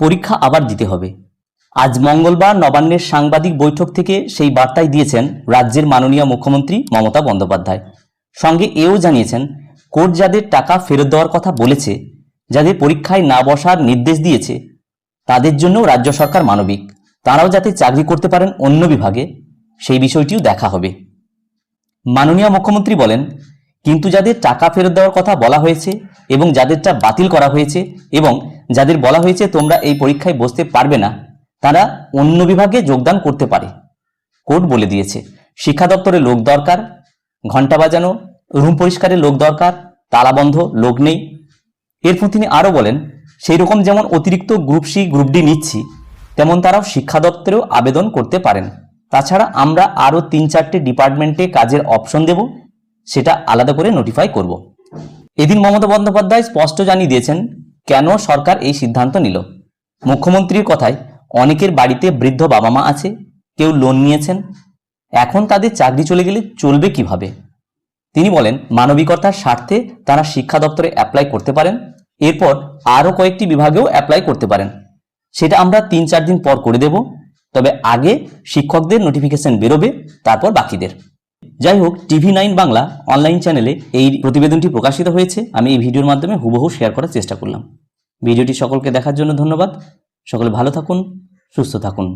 পরীক্ষা আবার দিতে হবে। আজ মঙ্গলবার নবান্নের সাংবাদিক বৈঠক থেকে সেই বার্তাই দিয়েছেন রাজ্যের মাননীয় মুখ্যমন্ত্রী মমতা বন্দ্যোপাধ্যায়। সঙ্গে এও জানিয়েছেন, কোর্ট যাদের টাকা ফেরত দেওয়ার কথা বলেছে, যাদের পরীক্ষায় না বসার নির্দেশ দিয়েছে, তাদের জন্য রাজ্য সরকার মানবিক। তারাও যাতে চাকরি করতে পারেন অন্য বিভাগে, সেই বিষয়টিও দেখা হবে। মাননীয় মুখ্যমন্ত্রী বলেন কিন্তু যাদের টাকা ফেরত দেওয়ার কথা বলা হয়েছে এবং যাদেরটা বাতিল করা হয়েছে এবং যাদের বলা হয়েছে তোমরা এই পরীক্ষায় বসতে পারবে না, তারা অন্য বিভাগে যোগদান করতে পারে। কোর্ট বলে দিয়েছে, শিক্ষা দপ্তরে লোক দরকার ঘণ্টা বাজানো, রুম পরিষ্কারের লোক দরকার তালাবন্ধ লোক নেই। এরপর তিনি আরও বলেন সেই রকম যেমন অতিরিক্ত গ্রুপ সি, গ্রুপ ডি নিচ্ছি, তেমন তারাও শিক্ষা দপ্তরেও আবেদন করতে পারেন। তাছাড়া আমরা আরও তিন চারটে ডিপার্টমেন্টে কাজের অপশন দেব সেটা আলাদা করে নোটিফাই করব। এদিন মমতা বন্দ্যোপাধ্যায় স্পষ্ট জানিয়ে দিয়েছেন, কেন সরকার এই সিদ্ধান্ত নিল? মুখ্যমন্ত্রীর কথায় অনেকের বাড়িতে বৃদ্ধ বাবা মা আছে, কেউ লোন নিয়েছেন। এখন তাদের চাকরি চলে গেলে চলবে কীভাবে? তিনি বলেন, মানবিকতার স্বার্থে তারা শিক্ষা দপ্তরে অ্যাপ্লাই করতে পারেন, এরপর আরও কয়েকটি বিভাগেও অ্যাপ্লাই করতে পারেন। সেটা আমরা তিন চার দিন পর করে দেব, তবে আগে শিক্ষকদের নোটিফিকেশন বেরোবে, তারপর বাকিদের। যাই হোক টিভি নাইন বাংলা অনলাইন চ্যানেলে এই প্রতিবেদনটি প্রকাশিত হয়েছে। আমি এই ভিডিওর মাধ্যমে হুবহু শেয়ার করার চেষ্টা করলাম। ভিডিওটি সকলকে দেখার জন্য ধন্যবাদ। সকলে ভালো থাকুন, সুস্থ থাকুন।